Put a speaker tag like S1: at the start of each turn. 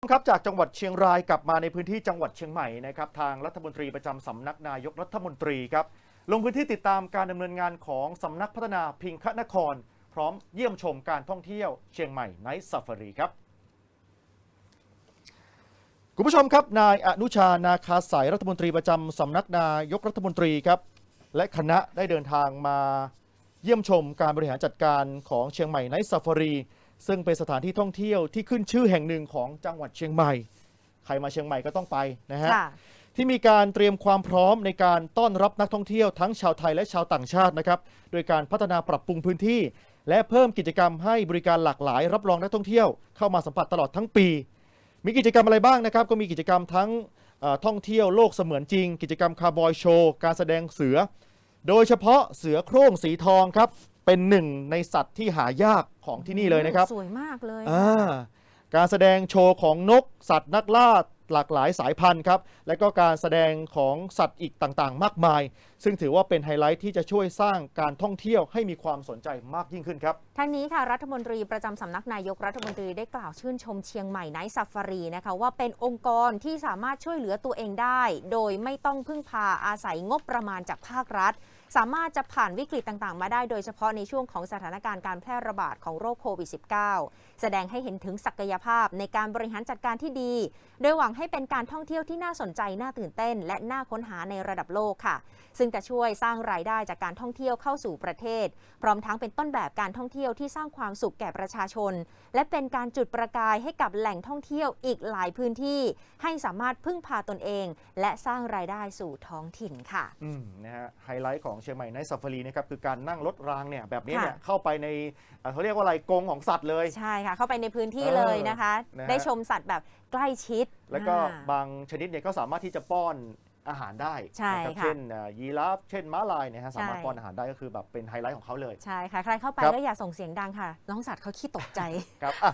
S1: ครับจากจังหวัดเชียงรายกลับมาในพื้นที่จังหวัดเชียงใหม่นะครับทางรัฐมนตรีประจำสำนักนายกรัฐมนตรีครับลงพื้นที่ติดตามการดำเนินงานของสำนักพัฒนาพิงคนคร พร้อมเยี่ยมชมการท่องเที่ยวเชียงใหม่ไนท์ซ f ฟ r รีครับคุณผู้ชมครับนายอนุชานาคาสายรัฐมนตรีประจำสำนักนายกรัฐมนตรีครับและคณะได้เดินทางมาเยี่ยมชมการบริหารจัดการของเชียงใหม่ไนท์ซ f ฟ r รี ซึ่งเป็นสถานที่ท่องเที่ยวที่ขึ้นชื่อแห่งหนึ่งของจังหวัดเชียงใหม่ ใครมาเชียงใหม่ก็ต้องไปนะฮะ
S2: ค่ะ
S1: ที่มีการเตรียมความพร้อมในการต้อนรับนักท่องเที่ยวทั้งชาวไทยและชาวต่างชาตินะครับ โดยการพัฒนาปรับปรุงพื้นที่ และเพิ่มกิจกรรมให้บริการหลากหลาย รับรองนักท่องเที่ยวเข้ามาสัมผัสตลอดทั้งปี มีกิจกรรมอะไรบ้างนะครับ ก็มีกิจกรรมทั้งเอ่อท่องเที่ยวโลกเสมือนจริง กิจกรรมคาร์บอยโชว์ การแสดงเสือ โดยเฉพาะเสือโคร่งสีทองครับ เป็นหนึ่งในสัตว์ที่หายากของที่นี่เลยนะครับ
S2: สวยมากเลย
S1: อ่าการแสดงโชว์ของนก สัตว์นักล่าหลากหลายสายพันธุ์ครับ และก็การแสดงของสัตว์อีกต่างๆ มากมายซึ่งถือว่าเป็นไฮไลท์ที่จะช่วยสร้างการท่องเที่ยวให้มีความสนใจมากยิ่งขึ้นครับ
S2: ทั้งนี้ค่ะรัฐมนตรีประจำสำนักนายกรัฐมนตรีได้กล่าวชื่นชมเชียงใหม่ไนท์ซ f ฟ r รีนะคะว่าเป็นองค์กรที่สามารถช่วยเหลือตัวเองได้ โดยไม่ต้องพึ่งพาอาศัยงบประมาณจากภาครัฐ สามารถจะผ่านวิกฤตต่างๆ มาได้โดยเฉพาะในช่วงของสถานการณ์การแพร่ระบาดของโรคโควิด -19 แสดงให้เห็นถึงศักยภาพในการบริหารจัดการที่ดี โดยหวังให้เป็นการท่องเที่ยวที่น่าสนใจน่าตื่นเต้น และน่าค้นหาในระดับโลกค่ะ ซึ่งจะช่วยสร้างรายได้จากการท่องเที่ยวเข้าสู่ประเทศ พร้อมทั้งเป็นต้นแบบการท่องเที่ยวที่สร้างความสุขแก่ประชาชน และเป็นการจุดประกายให้กับแหล่งท่องเที่ยวอีกหลายพื้นที่ ให้สามารถพึ่งพาตนเอง และสร้างรายได้สู่ท้องถิ่นค่ะ
S1: อืมนะฮะไฮไลท์ของเชียงใหม่ไนท์ซ f ฟ r รีนะครับคือการนั่งรถรางเนี่ยแบบนี้เนี่ย
S2: ค่ะ
S1: เข้าไปในเอ่อเขาเรียกว่าอะไรกรงของสัตว์เลย
S2: ใช่ค่ะเข้าไปในพื้นที่
S1: เออ
S2: เลยนะคะ
S1: นะฮะ
S2: ได้ชมสัตว์แบบใกล้ชิด
S1: แล้วก็
S2: อ่า
S1: บางชนิดเนี่ยก็สามารถที่จะป้อน อาหารได้
S2: ใช่
S1: นะครับ
S2: ค่ะ
S1: เช่นเอ่อยีราฟเช่นม้าลายเนี่ยฮะสามารถ
S2: ใช่
S1: ป้อนอาหารได้ก็คือแบบเป็นไฮไลท์ของเขาเลย
S2: ใช่ค่ะ ใครเข้าไป
S1: ครับ
S2: ก็อย่าส่งเสียงดังค่ะ น้องสัตว์เขาขี้ตกใจ
S1: ครับอะ